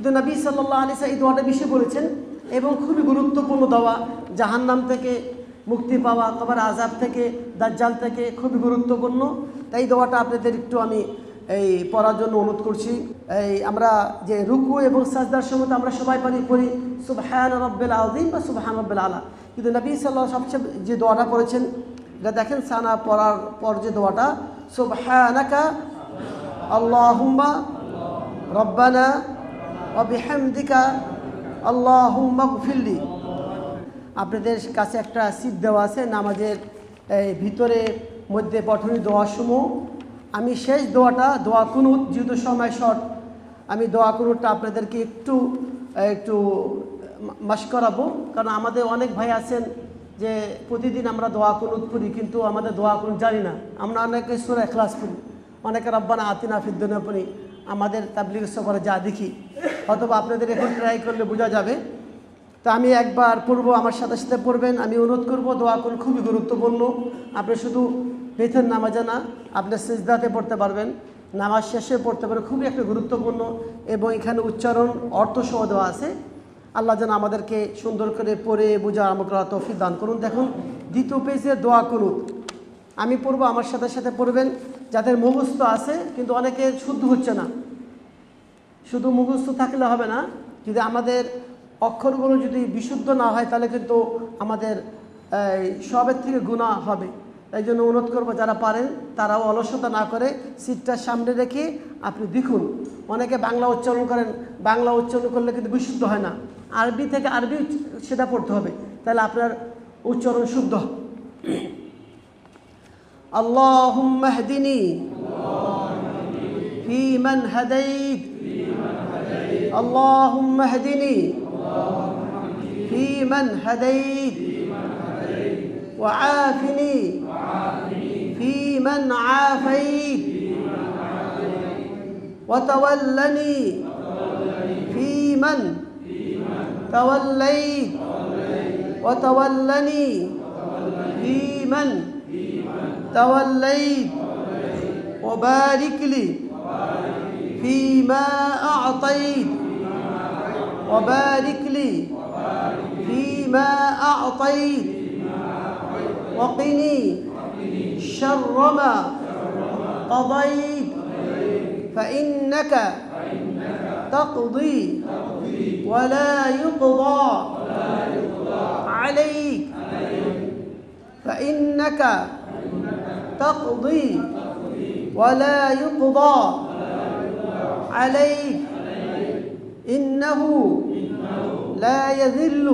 কিন্তু নবী সাল্লাহ আলিসা এই দোয়াটা বেশি বলেছেন এবং খুবই গুরুত্বপূর্ণ দোয়া, জাহান্নাম থেকে মুক্তি পাওয়া, কবার আজাব থেকে, দাজ্জাল থেকে খুবই গুরুত্বপূর্ণ। তাই দোয়াটা আপনাদের একটু আমি এই পড়ার জন্য অনুরোধ করছি। এই আমরা যে রুকু এবং সাজদার সময় আমরা সবাই পারি, পড়ি সুবহান রব্বেল আউদ্দিন বা সুবহান রব্বেল আলা। কিন্তু নবী সাল্লাহ সবচেয়ে যে দোয়াটা করেছেন এটা দেখেন সানা পড়ার পর যে দোয়াটা, সুবহানাকা আল্লাহুম্মা রব্বানা ও বিহামদিকা আল্লাহুম্মা গফিল্লি আপনাদের কাছে একটা সিট দেওয়া আছে, নামাজের ভিতরে, মধ্যে পঠনী দোয়াসমূহ। আমি শেষ দোয়াটা, দোয়া কুনুত, যেহেতু সময় শর্ট আমি দোয়া কুনুতটা আপনাদেরকে একটু একটু মাস করাবো। কারণ আমাদের অনেক ভাই আছেন যে প্রতিদিন আমরা দোয়া কুনুত করি কিন্তু আমাদের দোয়া কুনুত জানি না। আমরা অনেকে সুরা এখলাস করি অনেকে রব্বানা আতিনা ফিদ্দনা পড়ি। আমাদের তাবলিগ সফরে যা দেখি, অথবা আপনাদের এখন ট্রাই করলে বোঝা যাবে। তা আমি একবার পড়ব, আমার সাথে সাথে পড়বেন। আমি অনুরোধ করব, দোয়া করুন, খুবই গুরুত্বপূর্ণ। আপনি শুধু বেথের নামাজে না, আপনি সিজদাতে পড়তে পারবেন। নামাজ শেষে পড়তে পারবেন খুবই একটা গুরুত্বপূর্ণ। এবং এখানে উচ্চারণ অর্থ সহ দেওয়া আছে। আল্লাহ যেন আমাদেরকে সুন্দর করে পড়ে, বোঝা, আরম্ভ করা দান করুন। দেখুন, দ্বিতীয় পেজে দোয়া করুন। আমি পড়ব, আমার সাথে সাথে পড়বেন। যাদের মুখস্থ আছে, কিন্তু অনেকে শুদ্ধ হচ্ছে না। শুধু মুখস্থ থাকলে হবে না যদি আমাদের অক্ষরগুলো যদি বিশুদ্ধ না হয় তাহলে কিন্তু আমাদের এই, সবের থেকে গুণা হবে তাই জন্য অনুরোধ করবো যারা পারেন তারাও অলসতা না করে সিটটা সামনে রেখে আপনি দেখুন অনেকে বাংলা উচ্চারণ করেন বাংলা উচ্চারণ করলে কিন্তু বিশুদ্ধ হয় না আরবি থেকে আরবি উচ্চ- সেটা পড়তে হবে তাহলে আপনার উচ্চারণ শুদ্ধ হবে। اللهم اهدني فيمن هديت اللهم اهدني فيمن هديت وعافني فيمن عافيت وتولني فيمن توليت وتولني فيمن توليت وبارك لي فيما أعطيت. وبارك لي. فيما أعطيت. وقني. شر ما قضيت. فإنك تقضي ولا يقضى عليك. فإنك تقضي ولا يقضى عليك. إنه لا يذل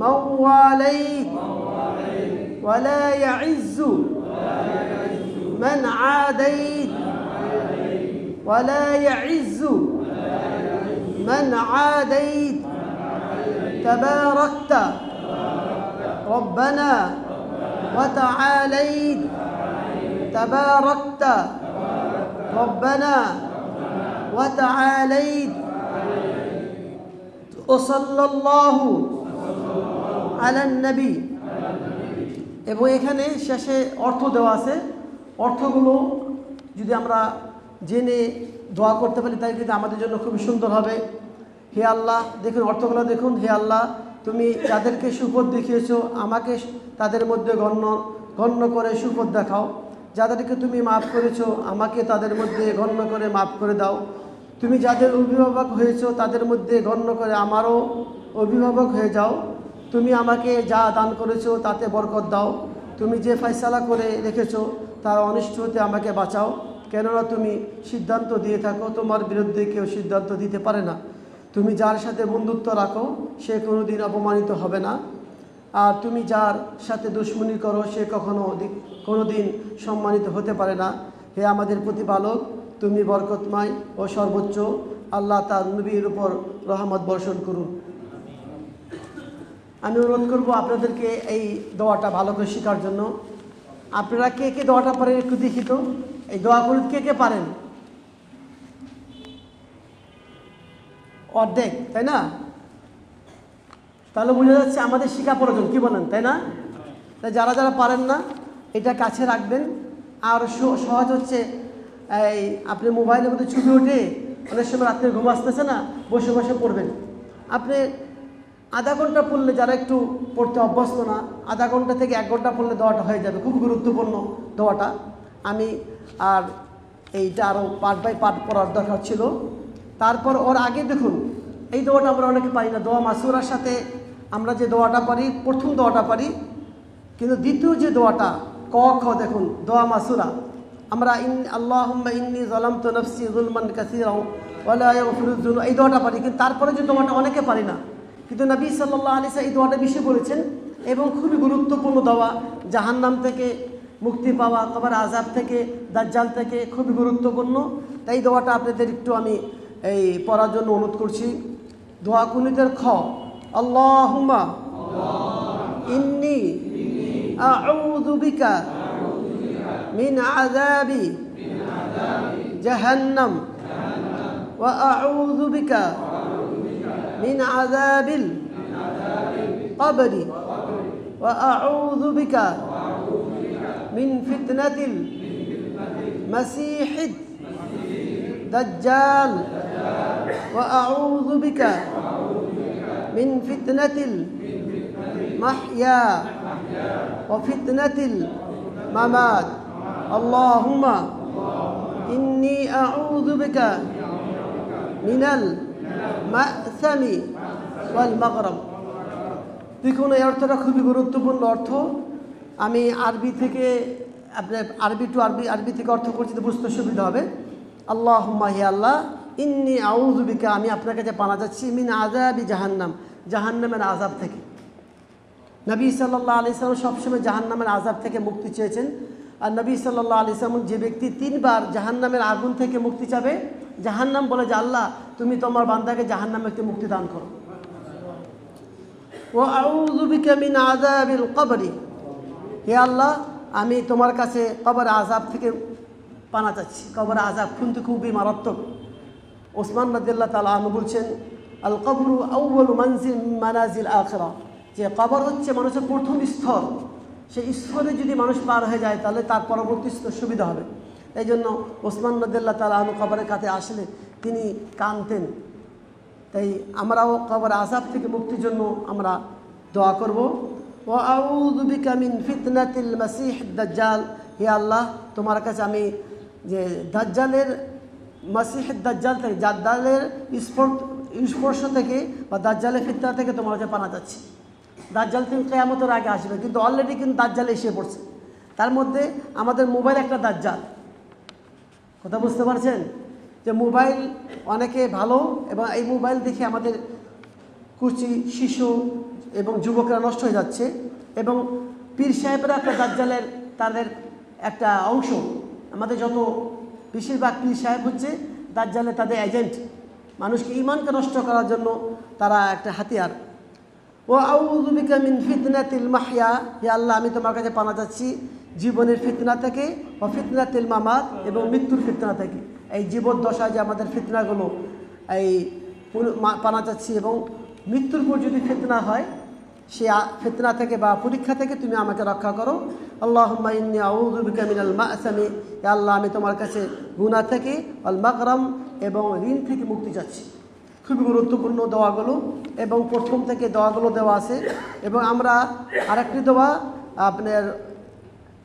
من واليت ولا يعز من عاديت ولا يعز من عاديت. تباركت ربنا وتعاليت. تباركت ربنا وتعاليت وصلى الله على النبي এবং এখানে শেষে অর্থ দেওয়া আছে অর্থগুলো যদি আমরা জেনে দোয়া করতে পারি তাই কিন্তু আমাদের জন্য খুবই সুন্দর হবে হে আল্লাহ দেখুন অর্থগুলো দেখুন হে আল্লাহ তুমি যাদেরকে সুপথ দেখিয়েছো আমাকে তাদের মধ্যে গণ্য গণ্য করে সুপথ দেখাও যাদেরকে তুমি মাফ করেছো আমাকে তাদের মধ্যে গণ্য করে মাফ করে দাও তুমি যাদের অভিভাবক হয়েছো, তাদের মধ্যে গণ্য করে আমারও অভিভাবক হয়ে যাও। তুমি আমাকে যা দান করেছ, তাতে বরকত দাও। তুমি যে ফয়সালা করে রেখেছো, তার অনিষ্ট হতে আমাকে বাঁচাও। কেননা তুমি সিদ্ধান্ত দিয়ে থাকো, তোমার বিরুদ্ধে কেউ সিদ্ধান্ত দিতে পারে না। তুমি যার সাথে বন্ধুত্ব রাখো, সে কোনো দিন অপমানিত হবে না। আর তুমি যার সাথে দুশ্মনী করো, সে কখনো কোনো দিন সম্মানিত হতে পারে না। হে আমাদের প্রতিপালক তুমি বরকতময় ও সর্বোচ্চ আল্লাহ তার নবীর উপর রহমত বর্ষণ করুন। আমি অনুরোধ করব আপনাদেরকে এই দোয়াটা ভালো করে শেখার জন্য। আপনারা কে কে দোয়াটা পারেন একটু দেখি তো। এই দোয়াগুলো কে কে পারেন? অর্ধেক, তাই না? তাহলে বোঝা যাচ্ছে আমাদের শেখা প্রয়োজন, কী বলেন, তাই না? তাই যারা যারা পারেন না, এটা কাছে রাখবেন। আর সহজ হচ্ছে এই, আপনি মোবাইলের মধ্যে ছবি ওঠে অনেক সময় রাত্রে ঘুম আসতেছে না, বসে বসে পড়বেন। আপনি আধা ঘণ্টা পড়লে যারা একটু পড়তে অভ্যস্ত না, আধা ঘণ্টা থেকে এক ঘণ্টা পড়লে দোয়াটা হয়ে যাবে। খুব গুরুত্বপূর্ণ দোয়াটা। আমি আর এইটা আরও পার্ট বাই পার্ট পড়ার দরকার ছিল। তারপর ওর আগে দেখুন, এই দোয়াটা আমরা অনেকে পারি না। দোয়া মাসুরার সাথে আমরা যে দোয়াটা পারি, প্রথম দোয়াটা পারি, কিন্তু দ্বিতীয় যে দোয়াটা, ক, খ দেখুন, দোয়া মাসুরা। আমরা ইন আল্লাহ ইন্নি জলাম তো নফসি জুলমান ওয়ালা ইয়াগফিরুয-যুনুব এই দোয়াটা পারি, কিন্তু তারপরে যে দোয়াটা অনেকে পারি না। কিন্তু নবী সাল্লাল্লাহু আলাইহি সাল্লাম এই দোয়াটা বেশি বলেছেন এবং খুবই গুরুত্বপূর্ণ দোয়া। জাহান্নাম থেকে মুক্তি পাওয়া, কবার আজাব থেকে, দাজ্জাল থেকে খুবই গুরুত্বপূর্ণ। তাই দোয়াটা আপনাদের একটু আমি এই পড়ার জন্য অনুরোধ করছি। দোয়া কুনিদের খ, আল্লাহুম্মা ইন্নি আউযু من عذاب جهنم. وأعوذ بك من عذاب القبر. وأعوذ بك من فتنة المسيح الدجال. وأعوذ بك من فتنة المحيا. وفتنة الممات. اللهم إني أعوذ بك من المأثم والمغرم দেখুন এই অর্থটা খুবই গুরুত্বপূর্ণ অর্থ আমি আরবি থেকে আপনার আরবি টু আরবি আরবি থেকে অর্থ করছি তো বুঝতে সুবিধা হবে আল্লাহ হি আল্লাহ ইন্নি আউজুবিকা আমি আপনার কাছে পানা যাচ্ছি মিন আজাবি জাহান্নাম জাহান্নামের আজাব থেকে নবী সাল্লাহ আলি সাল্লাম সবসময় জাহান্নামের আজাব থেকে মুক্তি চেয়েছেন আর নবী সাল্লাহ আলি সাল্লাম যে ব্যক্তি তিনবার জাহান্নামের আগুন থেকে মুক্তি চাবে, জাহান্নাম বলে যে, আল্লাহ, তুমি তোমার বান্দাকে জাহান্নামে একটি মুক্তি দান করো। ও আউজুবিকা মিন আজাবিল কবরি। হে আল্লাহ, আমি তোমার কাছে কবর আজাব থেকে পানা চাচ্ছি। কবর আজাব কিন্তু খুবই মারাত্মক। ওসমান রদুল্লাহ তালা আনু বলছেন, আল কবরু আউ্বল মানজিল মানাজিল আখরা। যে কবর হচ্ছে মানুষের প্রথম স্তর সেই স্তরে যদি মানুষ পার হয়ে যায়, তাহলে তার পরবর্তী সুবিধা হবে। এই জন্য ওসমান রদুল্লাহ তালা আনু কবরের কাছে আসলে তিনি কানতেন তাই আমরাও কবর আজাব থেকে মুক্তির জন্য আমরা দোয়া করব। ও মিন ফিতনাতিল মাসিহ দাজ্জাল। হে আল্লাহ, তোমার কাছে আমি যে দাজ্জালের, মাসিহ দাজ্জাল থেকে, দাজ্জালের স্পর্শ থেকে বা দাজ্জালের ফিতনা থেকে তোমার কাছে পানা যাচ্ছি দাজ্জাল কিন্তু কেয়ামতের আগে আসবে, কিন্তু অলরেডি কিন্তু দাজ্জাল এসে পড়ছে। তার মধ্যে আমাদের মোবাইল একটা দাজ্জাল। কথা বুঝতে পারছেন? যে মোবাইল অনেকে ভালো এবং এই মোবাইল দেখে আমাদের কুচি, শিশু এবং যুবকরা নষ্ট হয়ে যাচ্ছে এবং পীর সাহেবরা একটা দাজ্জালের তাদের একটা অংশ। আমাদের যত বেশিরভাগ পীর সাহেব হচ্ছে দাজ্জালে তাদের এজেন্ট মানুষকে ইমানকে নষ্ট করার জন্য তারা একটা হাতিয়ার। ও আউজুবিকা মিন ফিতনাতিল মাহিয়া। হে আল্লাহ, আমি তোমার কাছে পানা যাচ্ছি জীবনের ফিতনা থেকে ও ফিতনাতিল মামাত এবং মৃত্যুর ফিতনা থেকে। এই জীবদ্দশায় যে আমাদের ফিতনাগুলো, এই পানা যাচ্ছি এবং মৃত্যুর পর যদি ফিতনা হয়, সে ফিতনা থেকে বা পরীক্ষা থেকে তুমি আমাকে রক্ষা করো। আল্লাহ মিনাল মাসামি। আল্লাহ, আমি তোমার কাছে গুনাহ থেকে আল মাকরাম এবং ঋণ থেকে মুক্তি চাচ্ছি। খুবই গুরুত্বপূর্ণ দোয়াগুলো এবং প্রথম থেকে দোয়াগুলো দেওয়া আছে। এবং আমরা আরেকটি দোয়া, আপনার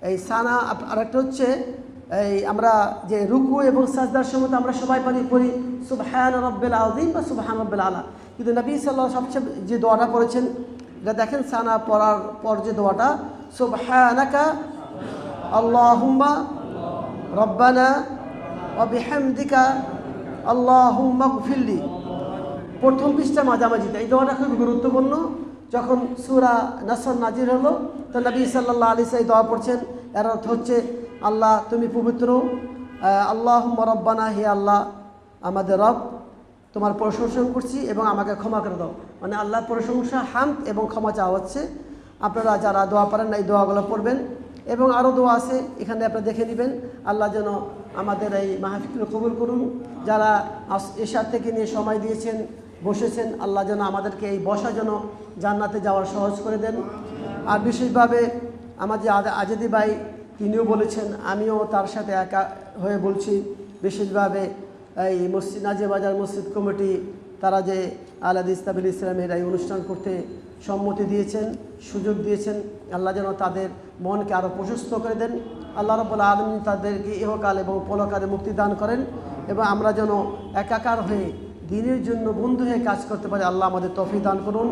এই সানা, আরেকটা হচ্ছে এই আমরা যে রুকু এবং সাজদার সময় আমরা সবাই পারি, পড়ি, সুবহান রব্বেল আউদ্দিন বা সুবহান রব্বেল আলা। কিন্তু নবী সাল্লাহ সবচেয়ে যে দোয়াটা করেছেন এটা দেখেন সানা পড়ার পর যে দোয়াটা, সুবহানাকা আল্লাহুম্মা রব্বানা অবিহামদিকা আল্লাহুম্মা গফিরলি। প্রথম পৃষ্ঠা মাঝামাঝিতে এই দোয়াটা খুব গুরুত্বপূর্ণ। যখন সুরা নাসর নাজির হলো, তো নবী সাল্লাহ আলি সাই দোয়া পড়ছেন, এর অর্থ হচ্ছে, আল্লাহ তুমি পবিত্র আল্লাহ রব্বানা, হে আল্লাহ, আমাদের রব, তোমার প্রশংসা করছি এবং আমাকে ক্ষমা করে দাও। মানে আল্লাহ প্রশংসা, হামদ এবং ক্ষমা চাওয়া হচ্ছে। আপনারা যারা দোয়া পারেন এই দোয়াগুলো পড়বেন। এবং আরও দোয়া আছে, এখানে আপনারা দেখে নেবেন, আল্লাহ যেন আমাদের এই মাহফিল কবুল করুন। যারা এশার থেকে নিয়ে সময় দিয়েছেন বসেছেন। আল্লাহ যেন আমাদেরকে এই বসা যেন জান্নাতে যাওয়ার সহজ করে দেন। আর বিশেষভাবে আমাদের আজ- আজাদি ভাই, তিনিও বলেছেন, আমিও তার সাথে একা হয়ে বলছি, বিশেষভাবে এই মসজিদ নাজিবাজার মসজিদ কমিটি, তারা যে আলাদ ইসলামুল ইসলামের এই অনুষ্ঠান করতে সম্মতি দিয়েছেন, সুযোগ দিয়েছেন, আল্লাহ যেন তাদের মনকে আরও প্রশস্ত করে দেন। আল্লাহ রব্বুল আলমী তাদেরকে ইহকাল এবং পলকালে মুক্তি দান করেন এবং আমরা যেন একাকার হয়ে দিনের জন্য বন্ধু হয়ে কাজ করতে পারে আল্লাহ আমাদের তফি দান করুন।